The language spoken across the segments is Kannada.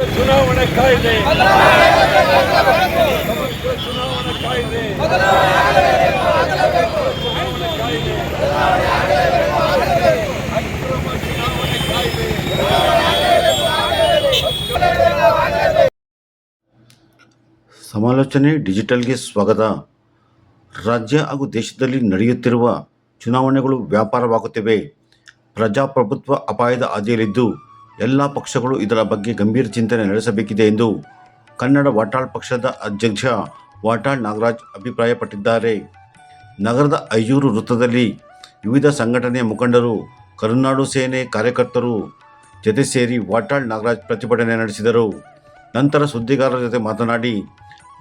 ಚುನಾವಣೆ ಕಾಯ್ದೆ. ಚುನಾವಣೆ ಕಾಯ್ದೆ ಸಮಾಲೋಚನೆ ಡಿಜಿಟಲ್ಗೆ ಸ್ವಾಗತ. ರಾಜ್ಯ ಹಾಗೂ ದೇಶದಲ್ಲಿ ನಡೆಯುತ್ತಿರುವ ಚುನಾವಣೆಗಳು ವ್ಯಾಪಾರವಾಗುತ್ತಿವೆ. ಪ್ರಜಾಪ್ರಭುತ್ವ ಅಪಾಯದ ಹಾದಿಯಲ್ಲಿದ್ದು ಎಲ್ಲ ಪಕ್ಷಗಳು ಇದರ ಬಗ್ಗೆ ಗಂಭೀರ ಚಿಂತನೆ ನಡೆಸಬೇಕಿದೆ ಎಂದು ಕನ್ನಡ ವಾಟಾಳ್ ಪಕ್ಷದ ಅಧ್ಯಕ್ಷ ವಾಟಾಳ್ ನಾಗರಾಜ್ ಅಭಿಪ್ರಾಯಪಟ್ಟಿದ್ದಾರೆ. ನಗರದ ಐಯೂರು ವೃತ್ತದಲ್ಲಿ ವಿವಿಧ ಸಂಘಟನೆಯ ಮುಖಂಡರು, ಕರುನಾಡು ಸೇನೆ ಕಾರ್ಯಕರ್ತರು ಜೊತೆ ಸೇರಿ ವಾಟಾಳ್ ನಾಗರಾಜ್ ಪ್ರತಿಭಟನೆ ನಡೆಸಿದರು. ನಂತರ ಸುದ್ದಿಗಾರರ ಜೊತೆ ಮಾತನಾಡಿ,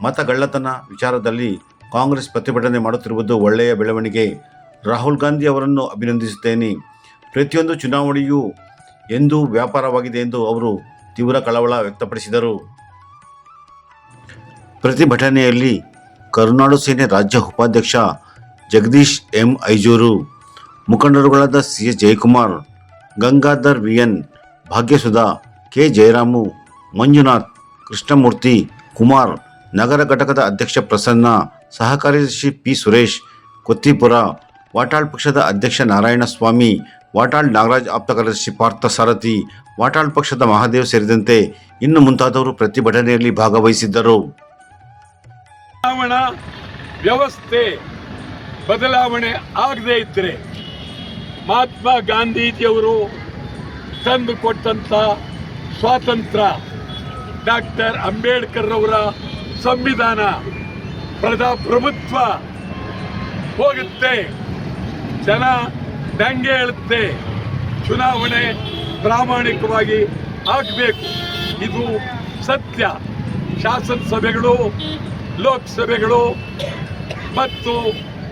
ಮತಗಳ್ಳತನ ವಿಚಾರದಲ್ಲಿ ಕಾಂಗ್ರೆಸ್ ಪ್ರತಿಭಟನೆ ಮಾಡುತ್ತಿರುವುದು ಒಳ್ಳೆಯ ಬೆಳವಣಿಗೆ. ರಾಹುಲ್ ಗಾಂಧಿ ಅವರನ್ನು ಅಭಿನಂದಿಸುತ್ತೇನೆ. ಪ್ರತಿಯೊಂದು ಚುನಾವಣೆಯೂ ಎಂದೂ ವ್ಯಾಪಾರವಾಗಿದೆ ಎಂದು ಅವರು ತೀವ್ರ ಕಳವಳ ವ್ಯಕ್ತಪಡಿಸಿದರು. ಪ್ರತಿಭಟನೆಯಲ್ಲಿ ಕರುನಾಡು ಸೇನೆ ರಾಜ್ಯ ಉಪಾಧ್ಯಕ್ಷ Jagadish M Ijoor, ಮುಖಂಡರುಗಳಾದ C S Jayakumar, Gangadhar V N Bhagyasudha, K Jayaramu, Manjunath, Krishnamurthy, Kumar, ನಗರ ಘಟಕದ ಅಧ್ಯಕ್ಷ ಪ್ರಸನ್ನ ಸಹಕಾರ್ಯದರ್ಶಿ ಪಿ ಸುರೇಶ್, ಕೊತ್ತಿಪುರ, ವಾಟಾಳ್ ಪಕ್ಷದ ಅಧ್ಯಕ್ಷ ನಾರಾಯಣಸ್ವಾಮಿ ವಾಟಾಳ್ ನಾಗರಾಜ್ ಆಪ್ತ ಕಾರ್ಯದರ್ಶಿ ಪಾರ್ಥ ಸಾರಥಿ, ವಾಟಾಳ್ ಪಕ್ಷದ ಮಹಾದೇವ್ ಸೇರಿದಂತೆ ಇನ್ನು ಮುಂತಾದವರು ಪ್ರತಿಭಟನೆಯಲ್ಲಿ ಭಾಗವಹಿಸಿದ್ದರು. ಚುನಾವಣಾ ವ್ಯವಸ್ಥೆ ಬದಲಾವಣೆ ಆಗದೇ ಇದ್ದರೆ ಮಹಾತ್ಮ ಗಾಂಧೀಜಿಯವರು ತಂದು ಕೊಟ್ಟಂತ ಸ್ವಾತಂತ್ರ್ಯ ಡಾಕ್ಟರ್ ಅಂಬೇಡ್ಕರ್ ಅವರ ಸಂವಿಧಾನ ಪ್ರಜಾಪ್ರಭುತ್ವ ಹೋಗುತ್ತೆ. ಜನ ದಂಗೆ ಹೇಳುತ್ತೆ? ಚುನಾವಣೆ ಪ್ರಾಮಾಣಿಕವಾಗಿ ಆಗಬೇಕು. ಇದು ಸತ್ಯ. ಶಾಸನ ಸಭೆಗಳು, ಲೋಕಸಭೆಗಳು ಮತ್ತು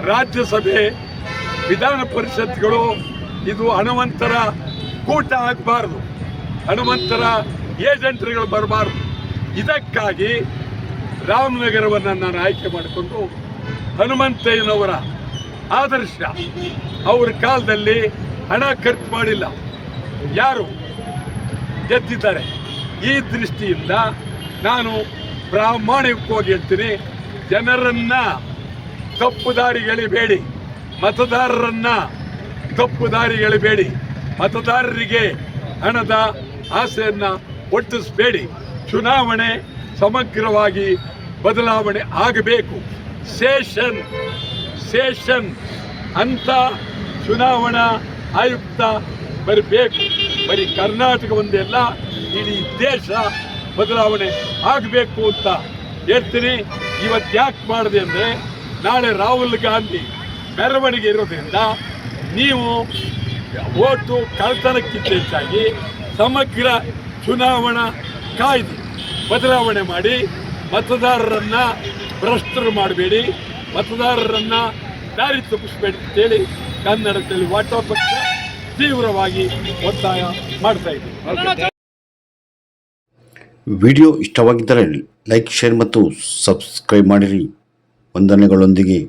ರಾಜ್ಯಸಭೆ, ವಿಧಾನ ಪರಿಷತ್ಗಳು, ಇದು ಹಣವಂತರ ಕೂಟ ಆಗಬಾರ್ದು. ಹಣವಂತರ ಏಜೆಂಟ್ರುಗಳು ಬರಬಾರ್ದು. ಇದಕ್ಕಾಗಿ ರಾಮನಗರವನ್ನು ನಾನು ಆಯ್ಕೆ ಮಾಡಿಕೊಂಡು ಹನುಮಂತಯ್ಯನವರ ಆದರ್ಶ ಅವ್ರ ಕಾಲದಲ್ಲಿ ಹಣ ಖರ್ಚು ಮಾಡಿಲ್ಲ. ಯಾರು? ಗೆದ್ದಿದ್ದಾರೆ. ಈ ದೃಷ್ಟಿಯಿಂದ ನಾನು ಪ್ರಾಮಾಣಿಕವಾಗಿ ಹೇಳ್ತೀನಿ, ಜನರನ್ನ ತಪ್ಪು ದಾರಿಗೆಳಿಬೇಡಿ ಮತದಾರರನ್ನ ತಪ್ಪು ದಾರಿಗೆಳಿಬೇಡಿ ಮತದಾರರಿಗೆ ಹಣದ ಆಸೆಯನ್ನು ಒಟ್ಟಿಸಬೇಡಿ. ಚುನಾವಣೆ ಸಮಗ್ರವಾಗಿ ಬದಲಾವಣೆ ಆಗಬೇಕು. ಸೇಷನ್ ಸೇಷನ್ ಅಂತ ಚುನಾವಣಾ ಆಯುಕ್ತ ಬರಬೇಕು. ಬರೀ ಕರ್ನಾಟಕ ಒಂದೆಲ್ಲ ಇಡೀ ದೇಶ ಬದಲಾವಣೆ ಆಗಬೇಕು ಅಂತ ಹೇಳ್ತೀನಿ. ಇವತ್ತು ಯಾಕೆ ಮಾಡಿದೆ ಅಂದರೆ, ನಾಳೆ ರಾಹುಲ್ ಗಾಂಧಿ ಮೆರವಣಿಗೆ ಇರೋದ್ರಿಂದ ನೀವು ಓಟು ಕಳ್ತನಕ್ಕಿಂತ ಹೆಚ್ಚಾಗಿ ಸಮಗ್ರ ಚುನಾವಣಾ ಕಾಯ್ದೆ ಬದಲಾವಣೆ ಮಾಡಿ ಮತದಾರರನ್ನು ಭ್ರಷ್ಟರು ಮಾಡಬೇಡಿ. ಮತದಾರರನ್ನ ದಾರಿ ತಪ್ಪಿಸಬೇಡಿ ಅಂತೇಳಿ ಕನ್ನಡದಲ್ಲಿ ವಾಟ್ಸಾಪ್ ಪಕ್ಷ ತೀವ್ರವಾಗಿ ಒತ್ತಾಯ ಮಾಡ್ತಾ ಇದೆ ವಿಡಿಯೋ ಇಷ್ಟವಾಗಿದ್ದರೆ ಲೈಕ್, ಶೇರ್ ಮತ್ತು ಸಬ್ಸ್ಕ್ರೈಬ್ ಮಾಡಿರಿ. ವಂದನೆಗಳೊಂದಿಗೆ.